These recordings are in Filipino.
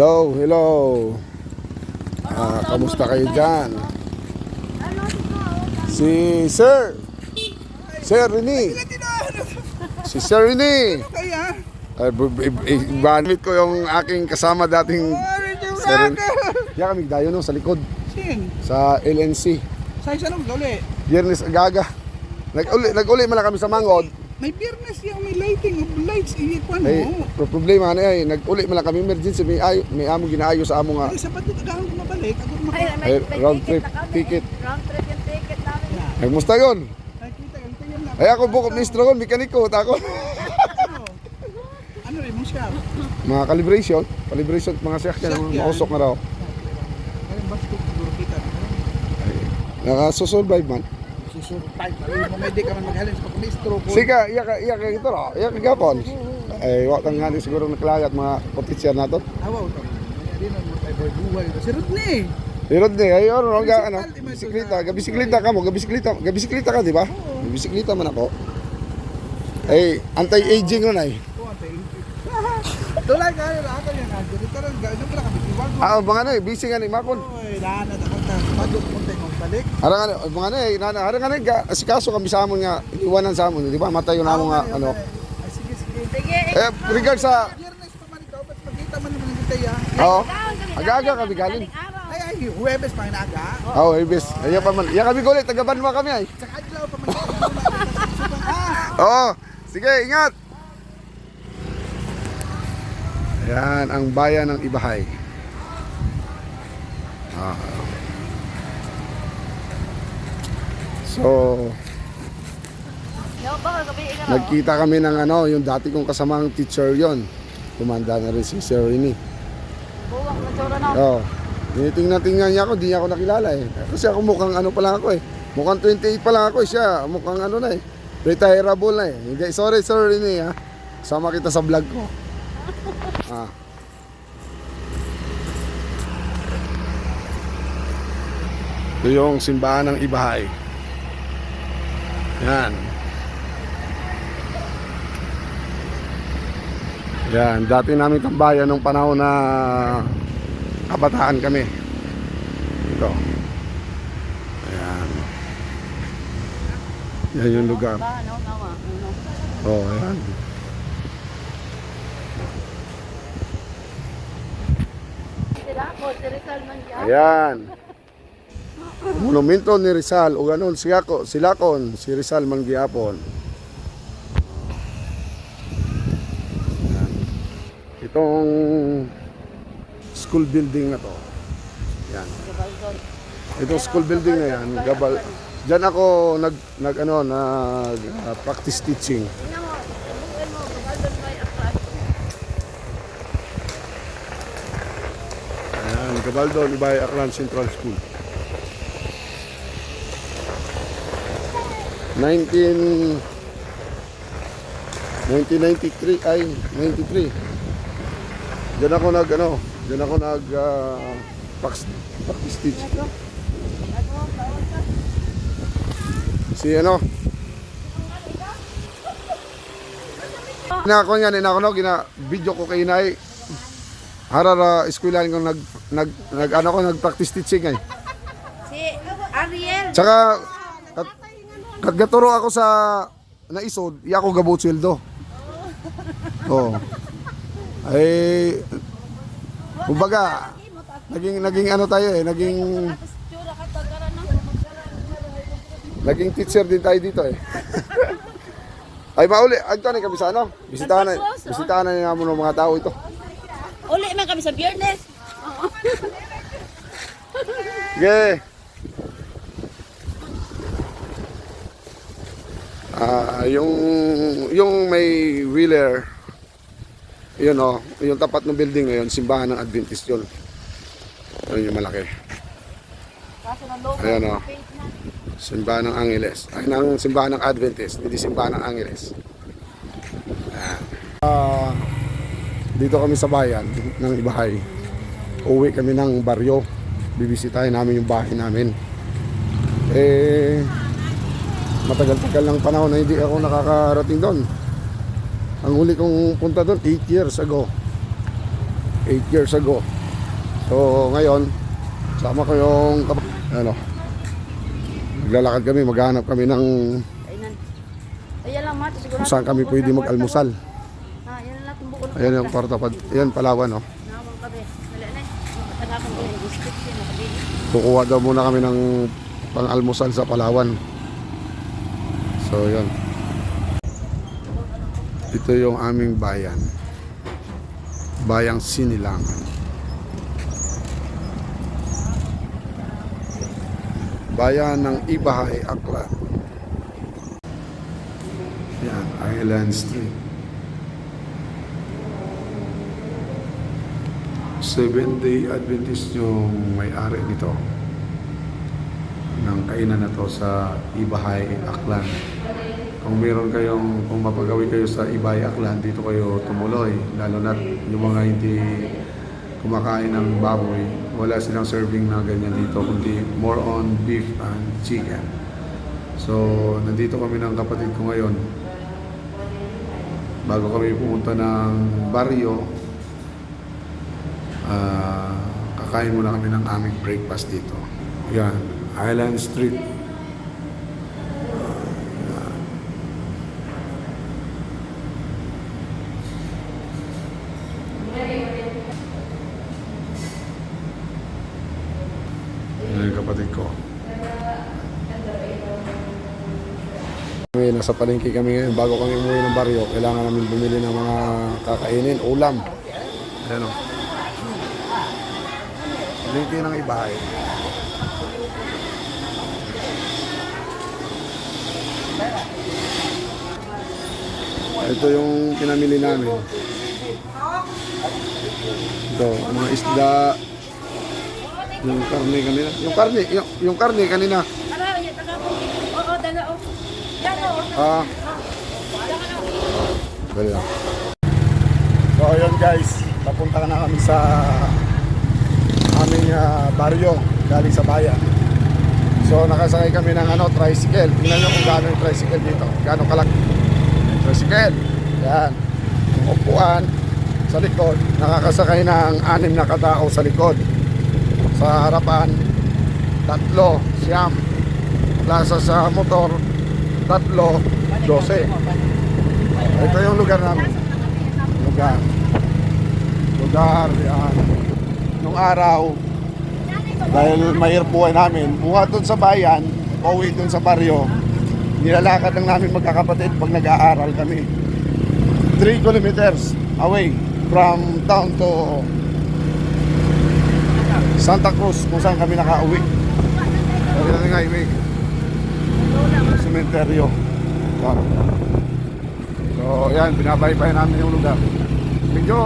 Hello, hello. Ah, kamusta kayo dyan? Si Sir. Sir Rini. Si Sir Rini. I- Ibanit ko yung aking kasama dating Radio Sir Rini. Yan kami dayo no, sa likod. Sa LNC. sa isa nung dole. Biyernes agaga. Nag-uli, nag-uli man lang kami sa Mangod. May biyernes yung may lighting of lights. Iikwan Ay, mo. pro- problema na ay, nag-uli man lang kami emergency. May, ay, may amo ginaayo sa amo nga. Ay, sapat dito agahang kumabalik. Ako Ay, maka... may, Ay, may round ticket trip, ticket. Round trip yung ticket namin. Ay, musta lang. Ay, ako bukod ni Strogon, mekaniko. Tako. Ano? Ano rin mo siya? mga calibration. Calibration, mga sasakyan. Sasakyan. Mausok na raw. Ay, basket siguro kita. Nakasosurvive man. Susurvive. Ay, mo may di ka man maghalin sa pagmistro ko. Sika, iya ka, iya ka ito raw. Iya ka gapon. Ay, wak kang nga siguro naklayat mga potitsyan na to. Awaw to. Din ang mga boy buhay. Si Rodney. Hirod ni, ay, ano, ano, ano, bisikleta, na- gabisikleta ka mo, gabisikleta, gabisikleta ka, di ba? Gabisikleta man ako. Ay, anti-aging nun ay. Tuwan tayo. Tulay ka rin. Ako yan. Dito rin. Gano'n pala kami. Iwag mo. Ah, mga ano eh, busy nga ni Makon. Oy, lahat na ako ta. Padok mo tayo balik. Harang ano, mga ano eh, nana, harang ano, ga- si kaso kami sa amon nga, iwanan sa amon, di ba? Matayo na amon nga, ano. sige, sige. Sige, Eh, regard sa, Biyernes pa man ikaw, ba't magkita man naman ng ya? oo, ikaw, gabi- aga-aga kami galing. Ay, ay, Huwebes pa inaga. Oo, oh, ibis. Ayan pa man. Yan kami gulit, taga-banwa kami ay. Sa adlaw pa man. Ah, Oo, sige, ingat. Yan ang bayan ng Ibahay. Ah. So, nagkita kami ng ano, yung dati kong kasamang teacher yon. Tumanda na rin si Sir Rini. Buwak na tsura na. Oo. Oh, tinitingnan-tingnan niya ako, di niya ako nakilala eh. Kasi ako mukhang ano pa lang ako eh. Mukhang 28 pa lang ako eh. Siya, mukhang ano na eh. Retireable na eh. Hindi, sorry Sir Rini ha. Sama kita sa vlog ko. Ah. Ito yung simbahan ng Ibahay. Yan. Yan, dati namin tambayan nung panahon na kabataan kami. Ito. Ayan. Yan yung lugar. Ano? Oh, ayan. Ayan. Monumento ni Rizal o ganun siya ko silakon si Rizal man gihapon. Ayan. Itong school building na to. Yan. Itong school building na yan, gabal. Diyan ako nag nag ano nag uh, practice teaching. Ayan, Gabaldon, Ibay, Aklan Central School. 19 1993 ay 93. Diyan ako nag ano, diyan ako nag uh, practice, practice teach. Si ano? Na ako yan, ina ko no, gina video ko kay inay. Harara eskwelahan ko nag nag, nag ano ko nag practice teaching ay. Si Ariel. Tsaka kat, kat gaturo ako sa naisod, iya ko gabot sweldo. Oh. Ay kumbaga naging naging ano tayo eh, naging naging teacher din tayo dito eh. Ay mauli, agto ni kami sa ano? Bisitahan na, bisitahan na namin ng mga tao ito. Uli man kami sa biyernes. Sige. Ah, yung yung may wheeler yun oh, yung tapat ng building ngayon, simbahan ng Adventist yun. Yun yung malaki. Ayan oh, pink na. simbahan ng Angeles. Ay, ng simbahan ng Adventist, hindi simbahan ng Angeles. Ah, dito kami sa bayan ng Ibahay. Uwi kami ng baryo. Bibisitahin namin yung bahay namin. Eh, matagal-tagal ng panahon na hindi ako nakakarating doon. Ang huli kong punta doon, 8 years ago. 8 8 years ago. So ngayon, sama ko yung ano, maglalakad kami, maghanap kami ng kung saan kami pwede mag-almusal. Ah. Ayan yung kwarta pa. Ayan, Palawan, oh. Kukuha daw muna kami ng pang-almusal sa Palawan. So, yun. Ito yung aming bayan. Bayang Sinilangan. Bayan ng Ibahay, Aklan. Yan, Island Street. Seventh Day Adventist yung may-ari nito ng kainan na to sa Ibahay, Aklan. Kung meron kayong, kung mapagawi kayo sa Ibahay, Aklan, dito kayo tumuloy. Lalo na yung mga hindi kumakain ng baboy, wala silang serving na ganyan dito, kundi more on beef and chicken. So, nandito kami ng kapatid ko ngayon. Bago kami pumunta ng baryo, Ah, kakain muna kami ng aming breakfast dito. Yan, Island Street. Yan. Yan yung kapatid ko. Kami, nasa palengke kami ngayon. Bago kami umuwi ng baryo, kailangan namin bumili ng mga kakainin, ulam. Ayan o. Palengke ng ibahay. Ito yung pinamili namin. Ito, mga isda. Yung karne kanina. Yung karne, yung, yung karne kanina. Ano, yan, tagapon. Oo, dala, oh. Yan, oh. Ah. Lang. So ayun guys, papunta na kami sa aming ah, baryo galing sa bayan. So nakasakay kami ng ano, tricycle. Tingnan nyo kung gaano yung tricycle dito. Gaano kalaki. Tricycle. Yan. Yung upuan sa likod. Nakakasakay ng anim na katao sa likod. Sa harapan, tatlo, siyam. Plaza sa motor, tatlo, dose. Ito yung lugar namin. Lugar. Lugar, yan. Nung araw, dahil mahirap buhay namin, buhat doon sa bayan, pauwi doon sa baryo, nilalakad lang namin magkakapatid pag nag-aaral kami. 3 kilometers away from town to Santa Cruz kung saan kami nakauwi. Sabi natin nga, iwi. Cementerio. Yan. So, yan, binabaybay namin yung lugar. Medyo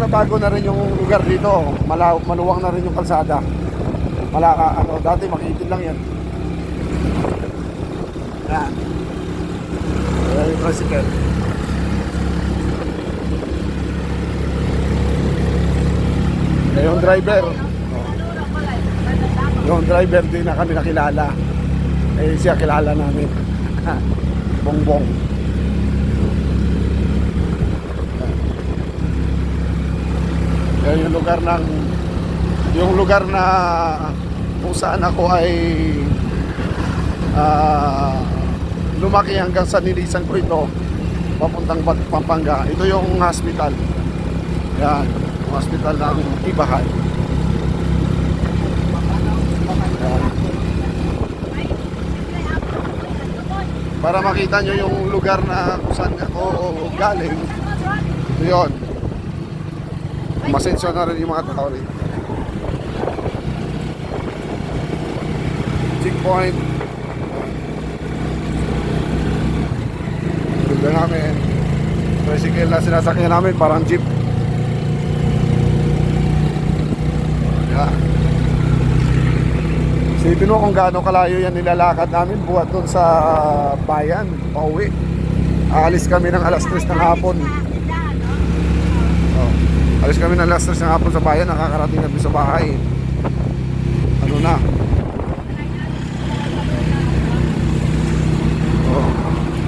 nabago na rin yung lugar dito. Malaw, maluwang na rin yung kalsada. Malaka, ano, dati makitin lang yan. Yan. Ayan yung tricycle. Eh, yung driver, yung driver din na kami nakilala. Eh, siya kilala namin. Bongbong. Yan yung lugar ng yung lugar na kung saan ako ay ah, lumaki hanggang sa nilisan ko ito papuntang Pampanga. Ito yung hospital. Yan, yung hospital ng Ibahay. Para makita nyo yung lugar na kung saan ako galing. Ito yun. Masensyo na rin yung mga tao rin. Checkpoint. Ganda namin. Tricycle na sinasakyan namin, parang jeep. Yan. Isipin mo kung gaano kalayo yan nilalakad namin buhat doon sa bayan, pauwi. Aalis kami ng alas 3 ng hapon. Oh. Alis kami ng alas 3 ng hapon sa bayan, nakakarating kami sa bahay. Ano na? Oh.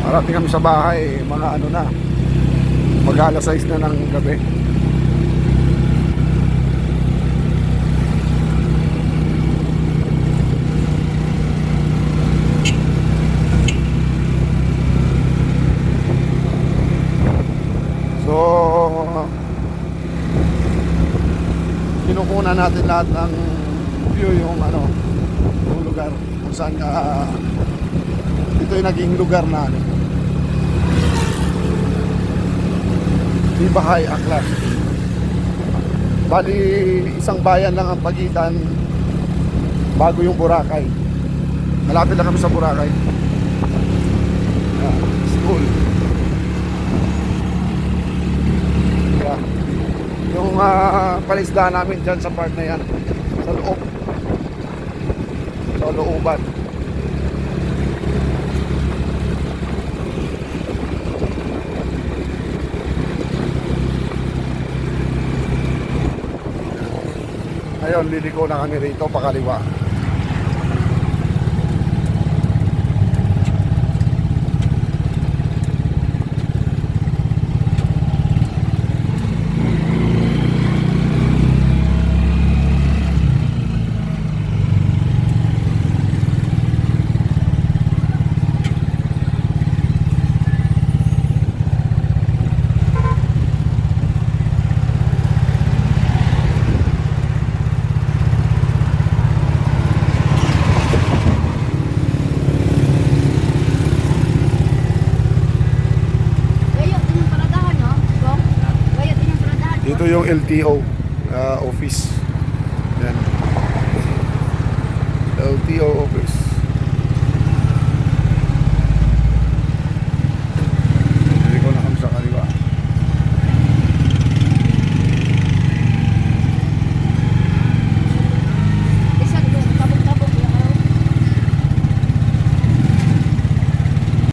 Parating kami sa bahay, mga ano na. Mag alas 6 na ng gabi. uh, kinukunan natin lahat ng view yung ano yung lugar kung saan uh, ito yung naging lugar na ano, di Bahay Aklan bali isang bayan lang ang pagitan bago yung Boracay. Malapit lang kami sa Boracay. Uh, school. Yung uh, palisdaan namin dyan sa part na yan. Sa loob. Sa looban. Ayun, liliko na kami rito, pakaliwa. Gayo din yung paradahan, no? Bong? Gayo din yung Dito yung LTO uh, office. Yan. LTO office.